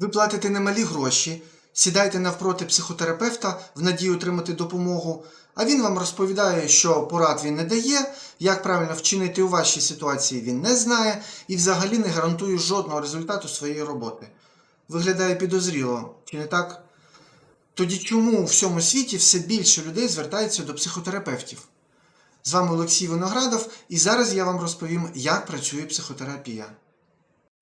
Ви платите немалі гроші, сідаєте навпроти психотерапевта в надії отримати допомогу, а він вам розповідає, що порад він не дає, як правильно вчинити у вашій ситуації він не знає і взагалі не гарантує жодного результату своєї роботи. Виглядає підозріло, чи не так? Тоді чому у всьому світі все більше людей звертаються до психотерапевтів? З вами Олексій Виноградов, і зараз я вам розповім, як працює психотерапія.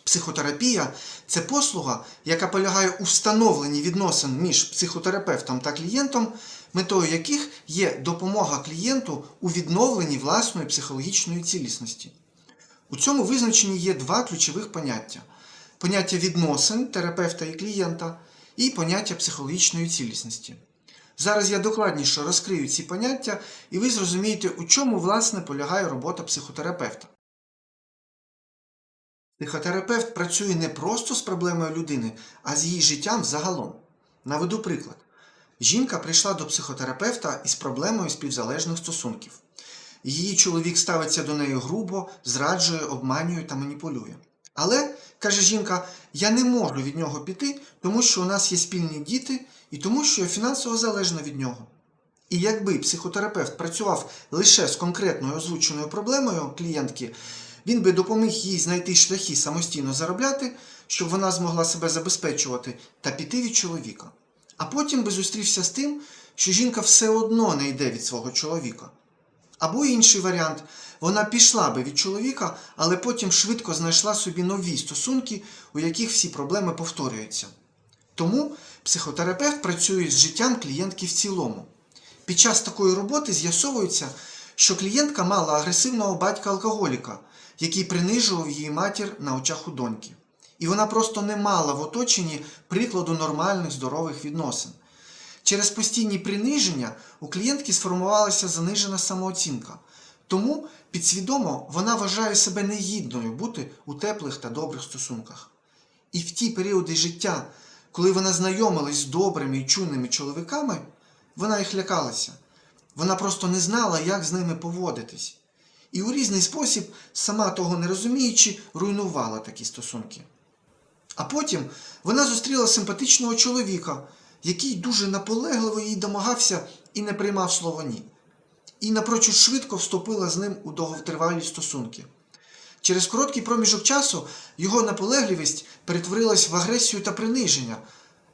Психотерапія це послуга, яка полягає у встановленні відносин між психотерапевтом та клієнтом, метою яких є допомога клієнту у відновленні власної психологічної цілісності. У цьому визначенні є два ключових поняття: поняття відносин терапевта і клієнта, і поняття психологічної цілісності. Зараз я докладніше розкрию ці поняття, і ви зрозумієте, у чому власне полягає робота психотерапевта. Психотерапевт працює не просто з проблемою людини, а з її життям загалом. Наведу приклад. Жінка прийшла до психотерапевта із проблемою співзалежних стосунків. Її чоловік ставиться до неї грубо, зраджує, обманює та маніпулює. Але, каже жінка, я не можу від нього піти, тому що у нас є спільні діти і тому, що я фінансово залежна від нього. І якби психотерапевт працював лише з конкретною озвученою проблемою клієнтки, він би допоміг їй знайти шляхи самостійно заробляти, щоб вона змогла себе забезпечувати та піти від чоловіка. А потім би зустрівся з тим, що жінка все одно не йде від свого чоловіка. Або інший варіант, вона пішла би від чоловіка, але потім швидко знайшла собі нові стосунки, у яких всі проблеми повторюються. Тому психотерапевт працює з життям клієнтки в цілому. Під час такої роботи з'ясовується, що клієнтка мала агресивного батька-алкоголіка, який принижував її матір на очах у доньки. І вона просто не мала в оточенні прикладу нормальних здорових відносин. Через постійні приниження у клієнтки сформувалася занижена самооцінка. Тому підсвідомо вона вважає себе негідною бути у теплих та добрих стосунках. І в ті періоди життя, коли вона знайомилась з добрими і чуйними чоловіками, вона їх лякалася. Вона просто не знала, як з ними поводитись. І у різний спосіб, сама того не розуміючи, руйнувала такі стосунки. А потім вона зустріла симпатичного чоловіка, який дуже наполегливо їй домагався і не приймав слово ні. І напрочуд швидко вступила з ним у довготривалі стосунки. Через короткий проміжок часу його наполегливість перетворилась в агресію та приниження,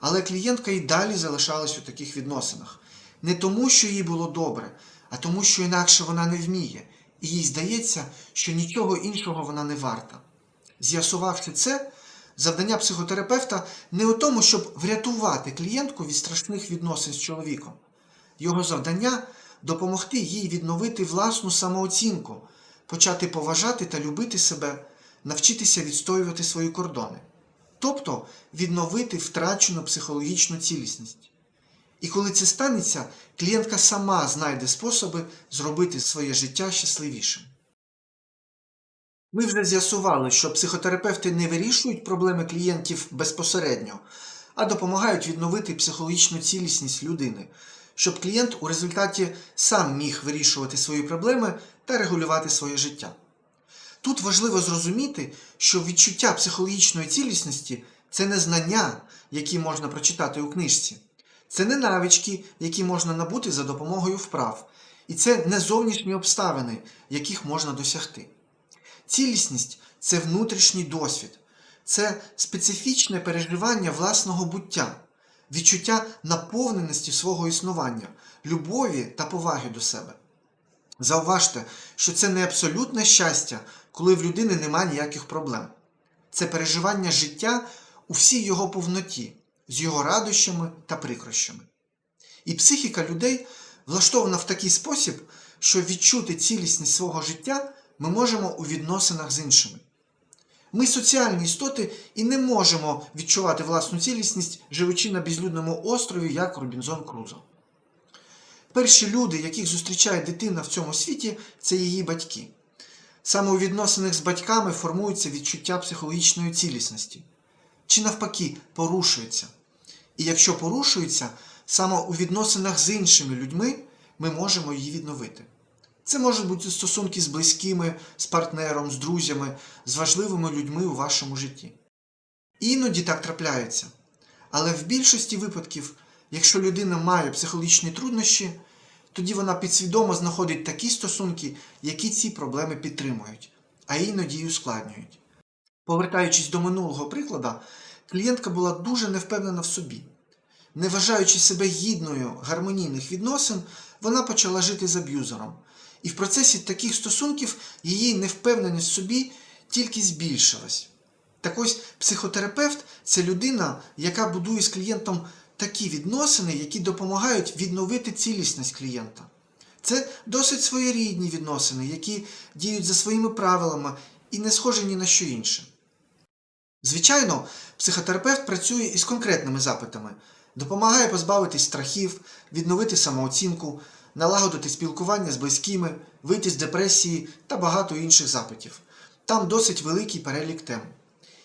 але клієнтка і далі залишалась у таких відносинах. Не тому, що їй було добре, а тому, що інакше вона не вміє, і їй здається, що нічого іншого вона не варта. З'ясувавши це, завдання психотерапевта не у тому, щоб врятувати клієнтку від страшних відносин з чоловіком. Його завдання допомогти їй відновити власну самооцінку, почати поважати та любити себе, навчитися відстоювати свої кордони, тобто відновити втрачену психологічну цілісність. І коли це станеться, клієнтка сама знайде способи зробити своє життя щасливішим. Ми вже з'ясували, що психотерапевти не вирішують проблеми клієнтів безпосередньо, а допомагають відновити психологічну цілісність людини, щоб клієнт у результаті сам міг вирішувати свої проблеми та регулювати своє життя. Тут важливо зрозуміти, що відчуття психологічної цілісності це не знання, які можна прочитати у книжці, це не навички, які можна набути за допомогою вправ, і це не зовнішні обставини, яких можна досягти. Цілісність це внутрішній досвід, це специфічне переживання власного буття, відчуття наповненості свого існування, любові та поваги до себе. Зауважте, що це не абсолютне щастя, коли в людини немає ніяких проблем. Це переживання життя у всій його повноті, з його радощами та прикрощами. І психіка людей влаштована в такий спосіб, що відчути цілісність свого життя ми можемо у відносинах з іншими. Ми соціальні істоти і не можемо відчувати власну цілісність, живучи на безлюдному острові, як Робінзон Крузо. Перші люди, яких зустрічає дитина в цьому світі, це її батьки. Саме у відносинах з батьками формується відчуття психологічної цілісності. Чи навпаки порушується. І якщо порушується, саме у відносинах з іншими людьми ми можемо її відновити. Це можуть бути стосунки з близькими, з партнером, з друзями, з важливими людьми у вашому житті. Іноді так трапляється. Але в більшості випадків, якщо людина має психологічні труднощі, тоді вона підсвідомо знаходить такі стосунки, які ці проблеми підтримують, а іноді й ускладнюють. Повертаючись до минулого приклада, клієнтка була дуже невпевнена в собі. Не вважаючи себе гідною гармонійних відносин, вона почала жити з аб'юзером. І в процесі таких стосунків її невпевненість в собі тільки збільшилась. Так ось психотерапевт це людина, яка будує з клієнтом такі відносини, які допомагають відновити цілісність клієнта. Це досить своєрідні відносини, які діють за своїми правилами і не схожі ні на що інше. Звичайно, психотерапевт працює із конкретними запитами, допомагає позбавитись страхів, відновити самооцінку, налагодити спілкування з близькими, вийти з депресії та багато інших запитів. Там досить великий перелік тем.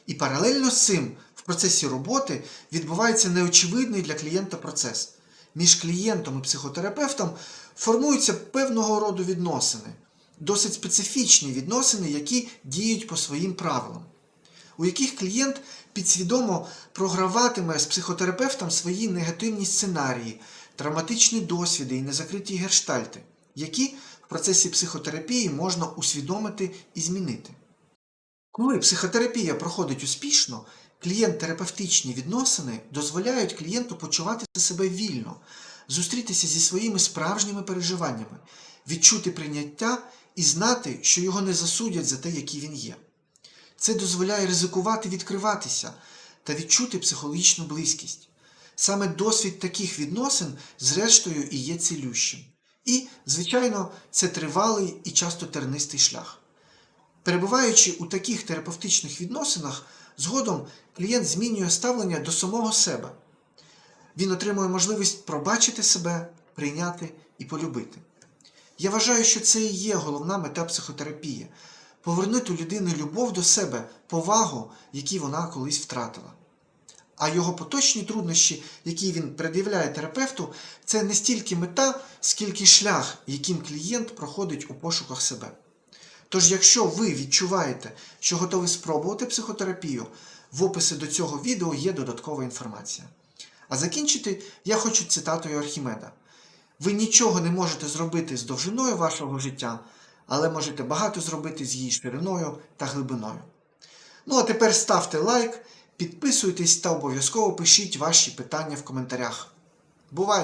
І паралельно з цим в процесі роботи відбувається неочевидний для клієнта процес. Між клієнтом і психотерапевтом формуються певного роду відносини, досить специфічні відносини, які діють по своїм правилам, у яких клієнт підсвідомо програватиме з психотерапевтом свої негативні сценарії, травматичні досвіди і незакриті герштальти, які в процесі психотерапії можна усвідомити і змінити. Коли психотерапія проходить успішно, клієнт-терапевтичні відносини дозволяють клієнту почувати себе вільно, зустрітися зі своїми справжніми переживаннями, відчути прийняття і знати, що його не засудять за те, який він є. Це дозволяє ризикувати відкриватися та відчути психологічну близькість. Саме досвід таких відносин, зрештою, і є цілющим. І, звичайно, це тривалий і часто тернистий шлях. Перебуваючи у таких терапевтичних відносинах, згодом клієнт змінює ставлення до самого себе. Він отримує можливість пробачити себе, прийняти і полюбити. Я вважаю, що це і є головна мета психотерапії повернути у людини любов до себе, повагу, які вона колись втратила. А його поточні труднощі, які він пред'являє терапевту, це не стільки мета, скільки шлях, яким клієнт проходить у пошуках себе. Тож, якщо ви відчуваєте, що готові спробувати психотерапію, в описі до цього відео є додаткова інформація. А закінчити я хочу цитатою Архімеда. Ви нічого не можете зробити з довжиною вашого життя, але можете багато зробити з її шириною та глибиною. Ну а тепер ставте лайк, підписуйтесь та обов'язково пишіть ваші питання в коментарях. Бувайте!